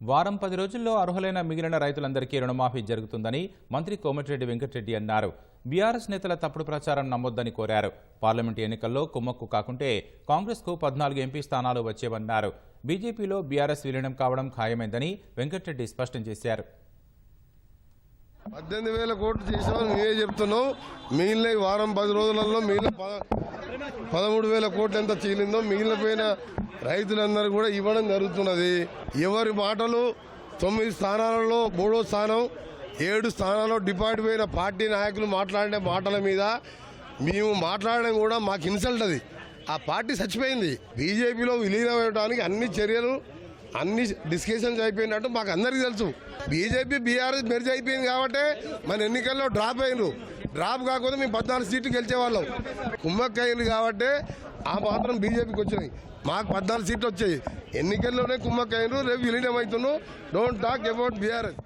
వారం పది రోజుల్లో అర్హులైన మిగిలిన రైతులందరికీ రుణమాఫీ జరుగుతుందని మంత్రి కోమటిరెడ్డి వెంకటరెడ్డి అన్నారు. బీఆర్ఎస్ నేతల తప్పుడు ప్రచారం నమ్మొద్దని కోరారు. పార్లమెంటు ఎన్నికల్లో కుమ్మక్కు కాకుంటే కాంగ్రెస్కు పద్నాలుగు ఎంపీ స్థానాలు వచ్చేవన్నారు. బీజేపీలో బీఆర్ఎస్ విలీనం కావడం ఖాయమైందని వెంకటరెడ్డి స్పష్టం చేశారు. పద్దెనిమిది వేల కోట్లు చేసామని మేమే చెప్తున్నాం మిగిలిన వారం పది రోజులలో మిగిలిన పదమూడు వేల కోట్లు ఎంత చీలిందో మిగిలిపోయిన రైతులందరూ కూడా ఇవ్వడం జరుగుతున్నది. ఎవరి మాటలు తొమ్మిది స్థానాలలో మూడో స్థానం ఏడు స్థానాల్లో డిపార్ట్ పోయిన పార్టీ నాయకులు మాట్లాడే మాటల మీద మేము మాట్లాడడం కూడా మాకు ఇన్సల్ట్ అది. ఆ పార్టీ చచ్చిపోయింది. బీజేపీలో విలీనం అవ్వడానికి అన్ని చర్యలు అన్ని డిస్కషన్స్ అయిపోయినట్టు మాకు అందరికీ తెలుసు. బీజేపీ బీఆర్ఎస్ మెరిజ్ అయిపోయింది కాబట్టి మన ఎన్నికల్లో డ్రాప్ అయినరు డ్రాప్ కాకపోతే మేము పద్నాలుగు సీట్లు గెలిచేవాళ్ళం. కుమ్మక్క అయింది కాబట్టి ఆ మాత్రం బీజేపీకి వచ్చినాయి. మాకు పద్నాలుగు సీట్లు వచ్చాయి. ఎన్నికల్లోనే కుమ్మక్క అయినరు రేపు విలీనం అవుతున్నాం డోంట్ టాక్ అబౌట్ బీఆర్ఎస్